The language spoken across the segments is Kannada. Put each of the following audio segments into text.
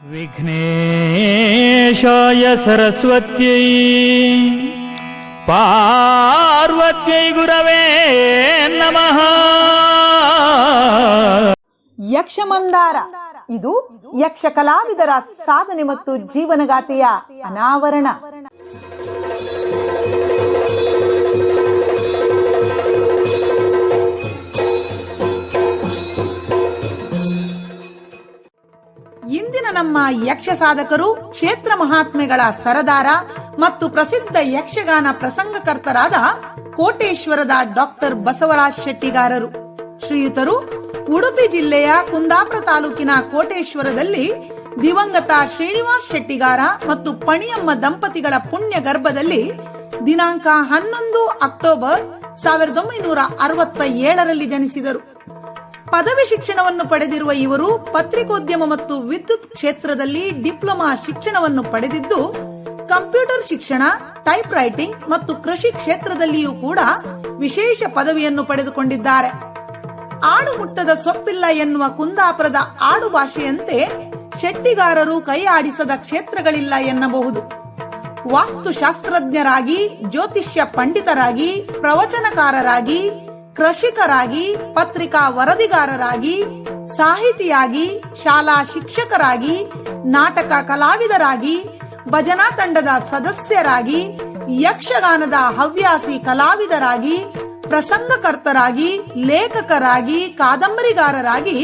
विघ्नेशाय सरस्वत्यै पार्वत्यै गुरवे नमः ಯಕ್ಷಮಂದಾರ ಇದು ಯಕ್ಷ ಕಲಾವಿದರ ಸಾಧನೆ ಮತ್ತು ಜೀವನಗಾಥೆಯ ಅನಾವರಣ ನಮ್ಮ ಯಕ್ಷ ಸಾಧಕರು ಕ್ಷೇತ್ರ ಮಹಾತ್ಮೆಗಳ ಸರದಾರ ಮತ್ತು ಪ್ರಸಿದ್ಧ ಯಕ್ಷಗಾನ ಪ್ರಸಂಗಕರ್ತರಾದ ಕೋಟೇಶ್ವರದ ಡಾಕ್ಟರ್ ಬಸವರಾಜ್ ಶೆಟ್ಟಿಗಾರರು. ಶ್ರೀಯುತರು, ಉಡುಪಿ ಜಿಲ್ಲೆಯ ಕುಂದಾಪುರ ತಾಲೂಕಿನ ಕೋಟೇಶ್ವರದಲ್ಲಿ ದಿವಂಗತ ಶ್ರೀನಿವಾಸ್ ಶೆಟ್ಟಿಗಾರ ಮತ್ತು ಪಣಿಯಮ್ಮ ದಂಪತಿಗಳ ಪುಣ್ಯ ಗರ್ಭದಲ್ಲಿ ದಿನಾಂಕ ಹನ್ನೊಂದು ಅಕ್ಟೋಬರ್ ಸಾವಿರದ ಒಂಬೈನೂರ ಅರವತ್ತ ಏಳರಲ್ಲಿ ಜನಿಸಿದರು. ಪದವಿ ಶಿಕ್ಷಣವನ್ನು ಪಡೆದಿರುವ ಇವರು ಪತ್ರಿಕೋದ್ಯಮ ಮತ್ತು ವಿದ್ಯುತ್ ಕ್ಷೇತ್ರದಲ್ಲಿ ಡಿಪ್ಲೊಮಾ ಶಿಕ್ಷಣವನ್ನು ಪಡೆದಿದ್ದು, ಕಂಪ್ಯೂಟರ್ ಶಿಕ್ಷಣ ಟೈಪ್ ರೈಟಿಂಗ್ ಮತ್ತು ಕೃಷಿ ಕ್ಷೇತ್ರದಲ್ಲಿಯೂ ಕೂಡ ವಿಶೇಷ ಪದವಿಯನ್ನು ಪಡೆದುಕೊಂಡಿದ್ದಾರೆ. ಆಡು ಮುಟ್ಟದ ಸೊಪ್ಪಿಲ್ಲ ಎನ್ನುವ ಕುಂದಾಪುರದ ಆಡು ಭಾಷೆಯಂತೆ ಶೆಟ್ಟಿಗಾರರು ಕೈ ಆಡಿಸದ ಕ್ಷೇತ್ರಗಳಿಲ್ಲ ಎನ್ನಬಹುದು. ವಾಸ್ತುಶಾಸ್ತ್ರಜ್ಞರಾಗಿ, ಜ್ಯೋತಿಷ್ಯ ಪಂಡಿತರಾಗಿ, ಪ್ರವಚನಕಾರರಾಗಿ ಕೃಷಿಕರಾಗಿ, ಪತ್ರಿಕಾ ವರದಿಗಾರರಾಗಿ, ಸಾಹಿತಿಯಾಗಿ, ಶಾಲಾ ಶಿಕ್ಷಕರಾಗಿ, ನಾಟಕ ಕಲಾವಿದರಾಗಿ, ಭಜನಾ ತಂಡದ ಸದಸ್ಯರಾಗಿ, ಯಕ್ಷಗಾನದ ಹವ್ಯಾಸಿ ಕಲಾವಿದರಾಗಿ, ಪ್ರಸಂಗಕರ್ತರಾಗಿ, ಲೇಖಕರಾಗಿ, ಕಾದಂಬರಿಗಾರರಾಗಿ,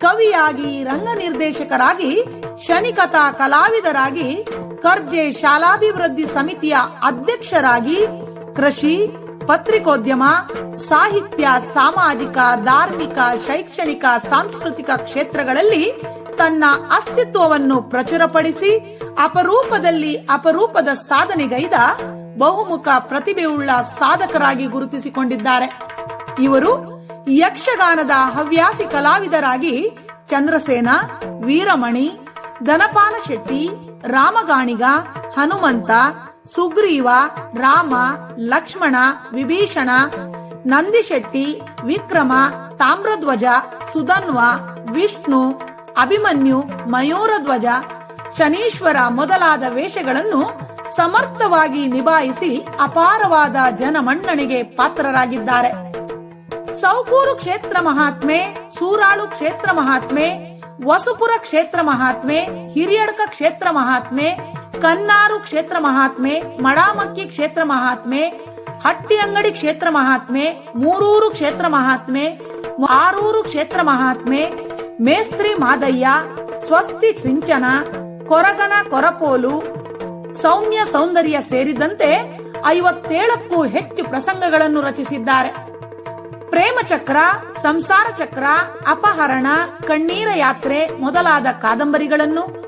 ಕವಿಯಾಗಿ ರಂಗ ನಿರ್ದೇಶಕರಾಗಿ ಶನಿಕಥಾ ಕಲಾವಿದರಾಗಿ, ಕರ್ಜೆ ಶಾಲಾಭಿವೃದ್ಧಿ ಸಮಿತಿಯ ಅಧ್ಯಕ್ಷರಾಗಿ, ಕೃಷಿ ಪತ್ರಿಕೋದ್ಯಮ, ಸಾಹಿತ್ಯ, ಸಾಮಾಜಿಕ, ಧಾರ್ಮಿಕ, ಶೈಕ್ಷಣಿಕ, ಸಾಂಸ್ಕೃತಿಕ ಕ್ಷೇತ್ರಗಳಲ್ಲಿ ತನ್ನ ಅಸ್ತಿತ್ವವನ್ನು ಪ್ರಚುರಪಡಿಸಿ, ಅಪರೂಪದಲ್ಲಿ ಅಪರೂಪದ ಸಾಧನೆಗೈದ ಬಹುಮುಖ ಪ್ರತಿಭೆಯುಳ್ಳ ಸಾಧಕರಾಗಿ ಗುರುತಿಸಿಕೊಂಡಿದ್ದಾರೆ. ಇವರು ಯಕ್ಷಗಾನದ ಹವ್ಯಾಸಿ ಕಲಾವಿದರಾಗಿ ಚಂದ್ರಸೇನ, ವೀರಮಣಿ ಧನಪಾಲ ಶೆಟ್ಟಿ ರಾಮಗಾಣಿಗ, ಹನುಮಂತ ಸುಗ್ರೀವ, ರಾಮ, ಲಕ್ಷ್ಮಣ, ವಿಭೀಷಣ, ನಂದಿಶೆಟ್ಟಿ, ವಿಕ್ರಮ, ತಾಮ್ರಧ್ವಜ, ಸುಧನ್ವ, ವಿಷ್ಣು, ಅಭಿಮನ್ಯು, ಮಯೂರಧ್ವಜ, ಶನೀಶ್ವರ ಮೊದಲಾದ ವೇಷಗಳನ್ನು ಸಮರ್ಥವಾಗಿ ನಿಭಾಯಿಸಿ ಅಪಾರವಾದ ಜನಮನ್ನಣೆಗೆ ಪಾತ್ರರಾಗಿದ್ದಾರೆ. ಸೌಕೂರು ಕ್ಷೇತ್ರ ಮಹಾತ್ಮೆ, ಸೂರಾಳು ಕ್ಷೇತ್ರ ಮಹಾತ್ಮೆ, ವಸುಪುರ ಕ್ಷೇತ್ರ ಮಹಾತ್ಮೆ, ಹಿರಿಯಡ್ಕ ಕ್ಷೇತ್ರ ಮಹಾತ್ಮೆ ಕನ್ನಾರು ಕ್ಷೇತ್ರ ಮಹಾತ್ಮೆ ಮಡಾಮಕ್ಕಿ ಕ್ಷೇತ್ರ ಮಹಾತ್ಮೆ, ಹಟ್ಟಿ ಅಂಗಡಿ ಕ್ಷೇತ್ರ ಮಹಾತ್ಮೆ, ಮೂರೂರು ಕ್ಷೇತ್ರ ಮಹಾತ್ಮೆ, ಆರೂರು ಕ್ಷೇತ್ರ ಮಹಾತ್ಮೆ, ಮೇಸ್ತ್ರಿ ಮಾದಯ್ಯ, ಸ್ವಸ್ತಿ ಸಿಂಚನ, ಕೊರಗನ ಕೊರಪೋಲು, ಸೌಮ್ಯ ಸೌಂದರ್ಯ ಸೇರಿದಂತೆ ಐವತ್ತೇಳಕ್ಕೂ ಹೆಚ್ಚು ಪ್ರಸಂಗಗಳನ್ನು ರಚಿಸಿದ್ದಾರೆ. ಪ್ರೇಮ ಚಕ್ರ, ಸಂಸಾರ ಚಕ್ರ, ಅಪಹರಣ, ಕಣ್ಣೀರ ಯಾತ್ರೆ ಮೊದಲಾದ ಕಾದಂಬರಿಗಳನ್ನು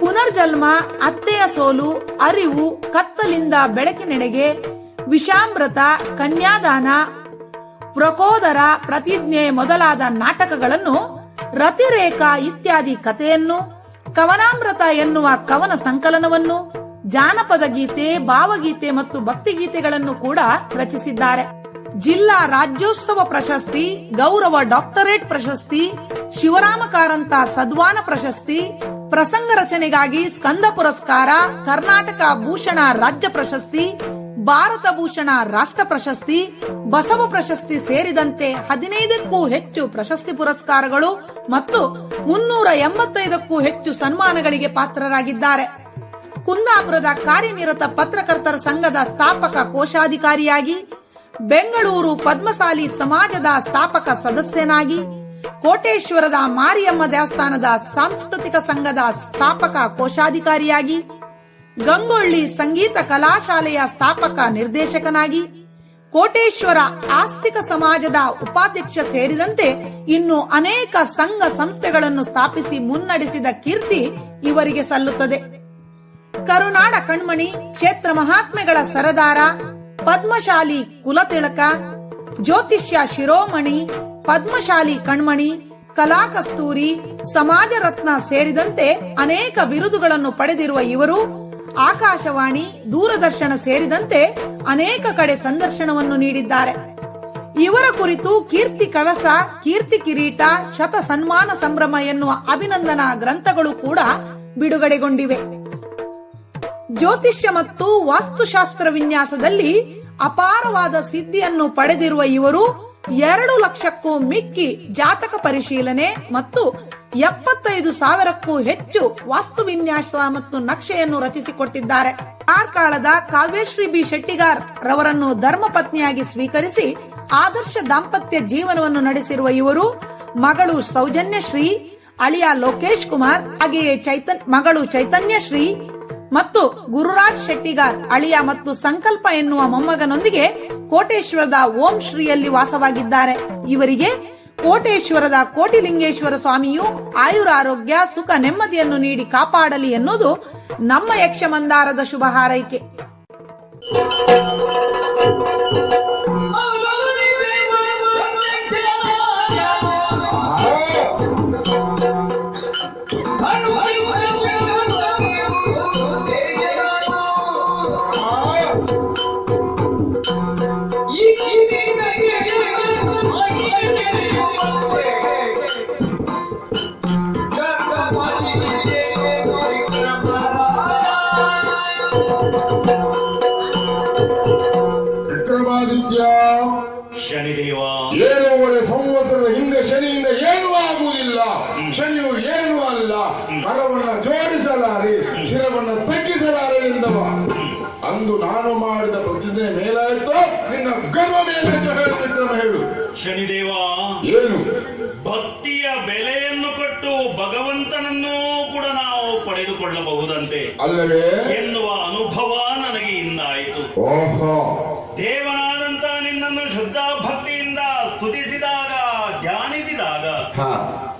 ಪುನರ್ಜನ್ಮ, ಅತ್ತೆಯ ಸೋಲು, ಅರಿವು, ಕತ್ತಲಿಂದ ಬೆಳಕಿನೆಡೆಗೆ ವಿಷಾಮೃತ ಕನ್ಯಾದಾನ ಪ್ರಕೋದರ ಪ್ರತಿಜ್ಞೆ ಮೊದಲಾದ ನಾಟಕಗಳನ್ನು ರತಿರೇಖಾ ಇತ್ಯಾದಿ ಕಥೆಯನ್ನು, ಕವನಾಮೃತ ಎನ್ನುವ ಕವನ ಸಂಕಲನವನ್ನು, ಜಾನಪದ ಗೀತೆ, ಭಾವಗೀತೆ ಮತ್ತು ಭಕ್ತಿಗೀತೆಗಳನ್ನು ಕೂಡ ರಚಿಸಿದ್ದಾರೆ. ಜಿಲ್ಲಾ ರಾಜ್ಯೋತ್ಸವ ಪ್ರಶಸ್ತಿ, ಗೌರವ ಡಾಕ್ಟರೇಟ್ ಪ್ರಶಸ್ತಿ ಶಿವರಾಮ ಕಾರಂತ ಸದ್ವಾನ ಪ್ರಶಸ್ತಿ ಪ್ರಸಂಗ ರಚನೆಗಾಗಿ ಸ್ಕಂದ ಪುರಸ್ಕಾರ, ಕರ್ನಾಟಕ ಭೂಷಣ ರಾಜ್ಯ ಪ್ರಶಸ್ತಿ, ಭಾರತ ಭೂಷಣ ರಾಷ್ಟ್ರ ಪ್ರಶಸ್ತಿ, ಬಸವ ಪ್ರಶಸ್ತಿ ಸೇರಿದಂತೆ ಹದಿನೈದಕ್ಕೂ ಹೆಚ್ಚು ಪ್ರಶಸ್ತಿ ಪುರಸ್ಕಾರಗಳು ಮತ್ತು ಮುನ್ನೂರ ಎಂಬತ್ತೈದಕ್ಕೂ ಹೆಚ್ಚು ಸನ್ಮಾನಗಳಿಗೆ ಪಾತ್ರರಾಗಿದ್ದಾರೆ. ಕುಂದಾಪುರದ ಕಾರ್ಯನಿರತ ಪತ್ರಕರ್ತರ ಸಂಘದ ಸ್ಥಾಪಕ ಕೋಶಾಧಿಕಾರಿಯಾಗಿ, ಬೆಂಗಳೂರು ಪದ್ಮಸಾಲಿ ಸಮಾಜದ ಸ್ಥಾಪಕ ಸದಸ್ಯನಾಗಿ ಕೋಟೇಶ್ವರದ ಮಾರಿಯಮ್ಮ ದೇವಸ್ಥಾನದ ಸಾಂಸ್ಕೃತಿಕ ಸಂಘದ ಸ್ಥಾಪಕ ಕೋಶಾಧಿಕಾರಿಯಾಗಿ, ಗಂಗೊಳ್ಳಿ ಸಂಗೀತ ಕಲಾಶಾಲೆಯ ಸ್ಥಾಪಕ ನಿರ್ದೇಶಕನಾಗಿ, ಕೋಟೇಶ್ವರ ಆಸ್ತಿಕ ಸಮಾಜದ ಉಪಾಧ್ಯಕ್ಷ ಸೇರಿದಂತೆ ಇನ್ನು ಅನೇಕ ಸಂಘ ಸಂಸ್ಥೆಗಳನ್ನು ಸ್ಥಾಪಿಸಿ ಮುನ್ನಡೆಸಿದ ಕೀರ್ತಿ ಇವರಿಗೆ ಸಲ್ಲುತ್ತದೆ. ಕರುನಾಡ ಕಣ್ಮಣಿ ಕ್ಷೇತ್ರ ಮಹಾತ್ಮೆಗಳ ಸರದಾರ, ಪದ್ಮಶಾಲಿ ಕುಲತಿಳಕ ಜ್ಯೋತಿಷ್ಯ ಶಿರೋಮಣಿ ಪದ್ಮಶಾಲಿ ಕಣ್ಮಣಿ ಕಲಾಕಸ್ತೂರಿ ಸಮಾಜ ರತ್ನ ಸೇರಿದಂತೆ ಅನೇಕ ಬಿರುದುಗಳನ್ನು ಪಡೆದಿರುವ ಇವರು, ಆಕಾಶವಾಣಿ, ದೂರದರ್ಶನ ಸೇರಿದಂತೆ ಅನೇಕ ಕಡೆ ಸಂದರ್ಶನವನ್ನು ನೀಡಿದ್ದಾರೆ. ಇವರ ಕುರಿತು ಕೀರ್ತಿ ಕಳಸ, ಕೀರ್ತಿ ಕಿರೀಟ, ಶತ ಸನ್ಮಾನ ಸಂಭ್ರಮ ಎನ್ನುವ ಅಭಿನಂದನಾ ಗ್ರಂಥಗಳು ಕೂಡ ಬಿಡುಗಡೆಗೊಂಡಿವೆ. ಜ್ಯೋತಿಷ್ಯ ಮತ್ತು ವಾಸ್ತುಶಾಸ್ತ್ರ ವಿನ್ಯಾಸದಲ್ಲಿ ಅಪಾರವಾದ ಸಿದ್ಧಿಯನ್ನು ಪಡೆದಿರುವ ಇವರು ಎರಡು ಲಕ್ಷಕ್ಕೂ ಮಿಕ್ಕಿ ಜಾತಕ ಪರಿಶೀಲನೆ ಮತ್ತು ಎಪ್ಪತ್ತೈದು ಸಾವಿರಕ್ಕೂ ಹೆಚ್ಚು ವಾಸ್ತು ವಿನ್ಯಾಸ ಮತ್ತು ನಕ್ಷೆಯನ್ನು ರಚಿಸಿಕೊಟ್ಟಿದ್ದಾರೆ. ಕಾರ್ಕಾಳದ ಕಾವ್ಯಶ್ರೀ ಬಿ. ಶೆಟ್ಟಿಗಾರ್ ರವರನ್ನು ಧರ್ಮಪತ್ನಿಯಾಗಿ ಸ್ವೀಕರಿಸಿ ಆದರ್ಶ ದಾಂಪತ್ಯ ಜೀವನವನ್ನು ನಡೆಸಿರುವ ಇವರು ಮಗಳು ಸೌಜನ್ಯಶ್ರೀ, ಅಳಿಯ ಲೋಕೇಶ್ ಕುಮಾರ್, ಹಾಗೆಯೇ ಚೈತನ್, ಮಗಳು ಚೈತನ್ಯಶ್ರೀ ಮತ್ತು ಗುರುರಾಜ್ ಶೆಟ್ಟಿಗಾರ್, ಅಳಿಯ ಮತ್ತು ಸಂಕಲ್ಪ ಎನ್ನುವ ಮೊಮ್ಮಗನೊಂದಿಗೆ ಕೋಟೇಶ್ವರದ ಓಂ ಶ್ರೀಯಲ್ಲಿ ವಾಸವಾಗಿದ್ದಾರೆ. ಇವರಿಗೆ ಕೋಟೇಶ್ವರದ ಕೋಟಿಲಿಂಗೇಶ್ವರ ಸ್ವಾಮಿಯು ಆಯುರಾರೋಗ್ಯ, ಸುಖ, ನೆಮ್ಮದಿಯನ್ನು ನೀಡಿ ಕಾಪಾಡಲಿ ಎನ್ನುವುದು ನಮ್ಮ ಯಕ್ಷಮಂದಾರದ ಶುಭ ಹಾರೈಕೆ. ವಿಕ್ರಮಾದಿತ್ಯ ಶನಿದೇವ ಏಳುವರೆ ಸಂವತ್ಸರದ ಹಿಂದೆ ಶನಿಯಿಂದ ಏನೂ ಆಗುವುದಿಲ್ಲ. ಶನಿಯು ಏನೂ ಅಲ್ಲ. ಕರವನ್ನ ಜೋಡಿಸಲಾರೆ ಶಿರವನ್ನ ತಗ್ಗಿಸಲಾರೆ ಎಂದವ. ಅಂದು ನಾನು ಮಾಡಿದ ಪ್ರತಿಜ್ಞೆ ಮೇಲಾಯ್ತು. ನಿನ್ನ ಗರ್ವ ಮೇಲೆ ವಿಕ್ರಮ ಹೇಳು. ಶನಿದೇವ ಏನು? ಭಕ್ತಿಯ ಬೆಲೆಯನ್ನು ಕೊಟ್ಟು ಭಗವಂತನನ್ನೂ ಕೂಡ ನಾವು ಪಡೆದುಕೊಳ್ಳಬಹುದಂತೆ ಅಲ್ಲವೇ? ಎನ್ನುವ ಅನುಭವ ನನಗೆ ಇಂದಾಯಿತು. ಓಹೋ. ನಿನ್ನನ್ನು ಶುದ್ಧ ಭಕ್ತಿಯಿಂದ ಸ್ತುತಿಸಿದಾಗ ಧ್ಯಾನಿಸಿದಾಗ ಹ.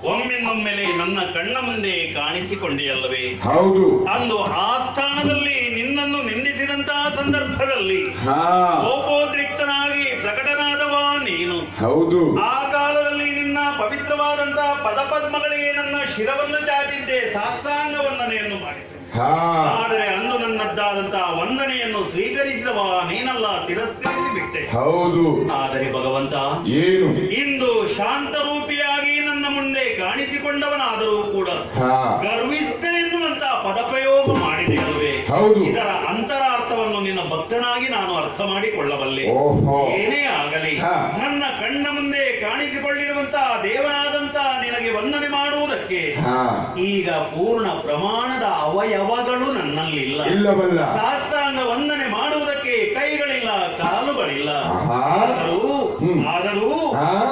ಒಮ್ಮೆನ್ನೊಮ್ಮೆಲೆ ನನ್ನ ಕಣ್ಣ ಮುಂದೆ ಕಾಣಿಸಿಕೊಂಡಿಯಲ್ಲವೇ? ಹೌದು. ಅಂದು ಆ ಸ್ಥಾನದಲ್ಲಿ ನಿನ್ನನ್ನು ನಿಂದಿಸಿದಂತಹ ಸಂದರ್ಭದಲ್ಲಿ ಲೋಕೋದ್ರಿಕ್ತನಾಗಿ ಕೋಪೋದ್ರಿಕ್ತನಾಗಿ ಪ್ರಕಟನಾದವ ನೀನು. ಹೌದು. ಆ ಕಾಲದಲ್ಲಿ ನಿನ್ನ ಪವಿತ್ರವಾದಂತಹ ಪದಪದ್ಮಗಳಿಗೆ ನನ್ನ ಶಿರವನ್ನು ಚಾಚಿದ್ದೆ ಸಾಷ್ಟಾಂಗ ವಂದನೆಯನ್ನು ಮಾಡಿದ್ದೆ ಆದರೆ ಅಂದು ನನ್ನದ್ದಾದಂತಹ ವಂದನೆಯನ್ನು ಸ್ವೀಕರಿಸಿದವ ನೀನಲ್ಲ ತಿರಸ್ಕರಿಸಿ ಬಿಟ್ಟೆ ಹೌದು. ಆದರೆ ಭಗವಂತ ಏನು? ಇಂದು ಶಾಂತರೂಪಿಯಾಗಿ ನನ್ನ ಮುಂದೆ ಕಾಣಿಸಿಕೊಂಡವನಾದರೂ ಕೂಡ ಗರ್ವಿಸ್ತೆ ಗರ್ವಿಷ್ಠ ಎನ್ನುವಂತ ಪದಪ್ರಯೋಗ ಮಾಡಿದೆ ಅಲ್ವೇ? ಹೌದು. ಇದರ ಅಂತರಾರ್ಥವನ್ನು ನಿನ್ನ ಭಕ್ತನಾಗಿ ನಾನು ಅರ್ಥ ಮಾಡಿಕೊಳ್ಳಬಲ್ಲೆ. ಏನೇ ಆಗಲಿ. ನನ್ನ ಕಣ್ಣ ಮುಂದೆ ಕಾಣಿಸಿಕೊಳ್ಳಿರುವಂತಹ ದೇವನಾದಂತ ನಿನಗೆ ವಂದನೆ ಮಾಡುವುದಕ್ಕೆ ಈಗ ಪೂರ್ಣ ಪ್ರಮಾಣದ ಅವಯವಗಳು ನನ್ನಲ್ಲಿಲ್ಲ ಇಲ್ಲವಲ್ಲ ಶಾಸ್ತ್ರಾಂಗ ವಂದನೆ ಮಾಡುವುದಕ್ಕೆ ಕೈಗಳಿಲ್ಲ ಕಾಲುಗಳಿಲ್ಲ. ಆದರೂ. ಆದರೂ.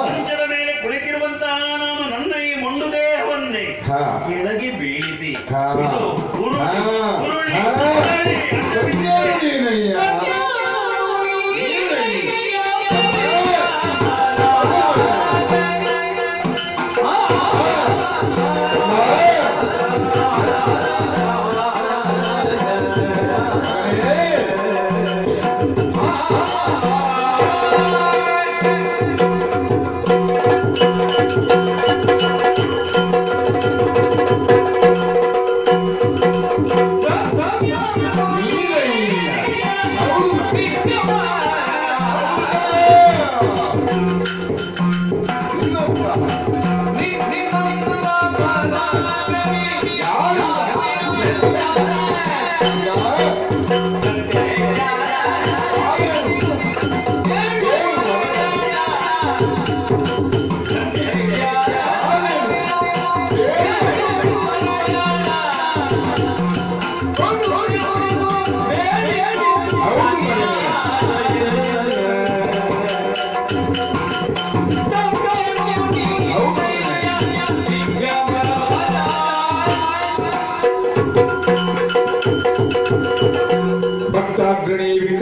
ಮಂಚದ ಮೇಲೆ ಕುಳಿತಿರುವಂತಹ ನಾನು ನನ್ನ ಈ ಮೊಂಡು ದೇಹವನ್ನೇ. ಕೆಳಗೆ ಬೀಳಿಸಿ ಹಾ.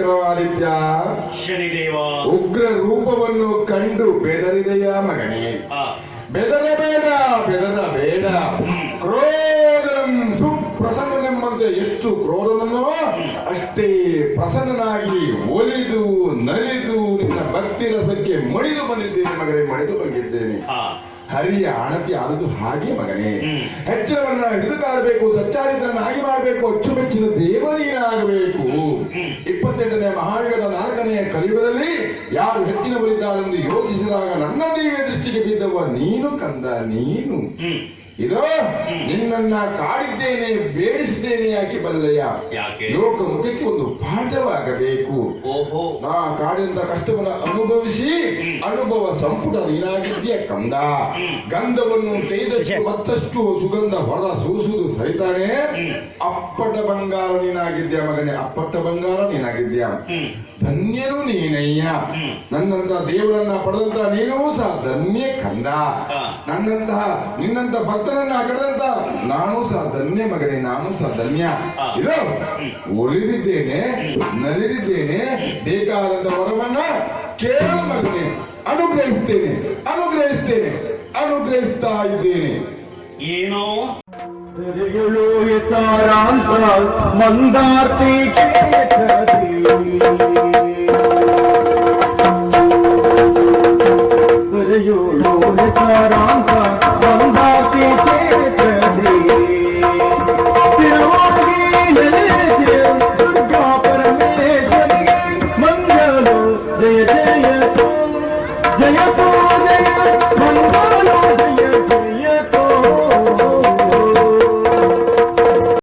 ವಿಕ್ರಮಾದಿತ್ಯ ಶನಿದೇವ ಉಗ್ರ ರೂಪವನ್ನು ಕಂಡು ಬೆದರಿದೆಯ ಮಗನೇ? ಬೆದರಬೇಡ ಬೆದರಬೇಡ ಕ್ರೋಧನಂ ಸುಪ್ರಸನ್ನನೆಂಬಂತೆ ಎಷ್ಟು ಕ್ರೋಧನೋ ಅಷ್ಟೇ ಪ್ರಸನ್ನನಾಗಿ ಒಲಿದು ನಲಿದು ನಿನ್ನ ಭಕ್ತಿ ರಸಕ್ಕೆ ಮಣಿದು ಬಂದಿದ್ದೇನೆ ಮಗನೇ ಮಣಿದು ಬಂದಿದ್ದೇನೆ. ಹರಿಯ ಅಣತಿ ಆದದ್ದು ಹಾಗೆ ಮಗನೇ. ಹೆಚ್ಚಿನವನ್ನ ಹಿಡಿದು ಕಾಡಬೇಕು ಸಚ್ಚಾರಿತ್ರನಾಗಿ ಮಾಡಬೇಕು ಅಚ್ಚುಮೆಚ್ಚಿನ ದೇವರೀನಾಗಬೇಕು. ಇಪ್ಪತ್ತೆಂಟನೇ ಮಹಾಯುಗದ ನಾಲ್ಕನೆಯ ಕಲಿಯುಗದಲ್ಲಿ ಯಾರು ಹೆಚ್ಚಿನವರಿದ್ದಾರೆಂದು ಯೋಚಿಸಿದಾಗ ನನ್ನ ದಿವ್ಯ ದೃಷ್ಟಿಗೆ ಬಿದ್ದವ ನೀನು ಕಂದ ನೀನು. ಇದು ನಿನ್ನನ್ನ ಕಾಡಿದ್ದೇನೆ ಬೇಡಿಸಿದ್ದೇನೆ ಯಾಕೆ ಬಲ್ಲಯ್ಯ? ಲೋಕ ಮುಖಕ್ಕೆ ಒಂದು ಪಾಠವಾಗಬೇಕು ಓಹೋ. ನಾ ಕಾಡಿನಿಂದ ಕಷ್ಟವನ್ನು ಅನುಭವಿಸಿ ಅನುಭವ ಸಂಪುಟ ನೀನಾಗಿದ್ದೀಯ ಕಂದ. ಗಂಧವನ್ನು ತೆಗೆದಷ್ಟು ಮತ್ತಷ್ಟು ಸುಗಂಧ ಹೊರ ಸೂಸುವುದು ಸರಿತಾನೆ? ಅಪ್ಪಟ ಬಂಗಾರ ನೀನಾಗಿದ್ಯಾ ಮಗನೇ ಅಪ್ಪಟ ಬಂಗಾರ ನೀನಾಗಿದ್ಯಾ ಧನ್ಯನು ನೀನಯ್ಯ. ನನ್ನಂತ ದೇವರನ್ನ ಪಡೆದಂತ ನೀನೂ ಸಹ ಧನ್ಯ ಕಂದ. ನನ್ನಂತಹ ನಿನ್ನಂತ ಭಕ್ತರನ್ನ ಕರೆದಂತ ನಾನು ಸಹ ಧನ್ಯ ಮಗನೇ ನಾನು ಸಹ ಧನ್ಯ. ಇದು. ಒಲಿದಿದ್ದೇನೆ ನಲಿದಿದ್ದೇನೆ ಬೇಕಾದಂತ ವರವನ್ನ ಕೇಳ ಮಗನೇ. ಅನುಗ್ರಹಿಸ್ತೇನೆ ಅನುಗ್ರಹಿಸ್ತೇನೆ ಅನುಗ್ರಹಿಸ್ತಾ ಇದ್ದೇನೆ. ಏನೋ? बोल राम का गंगा के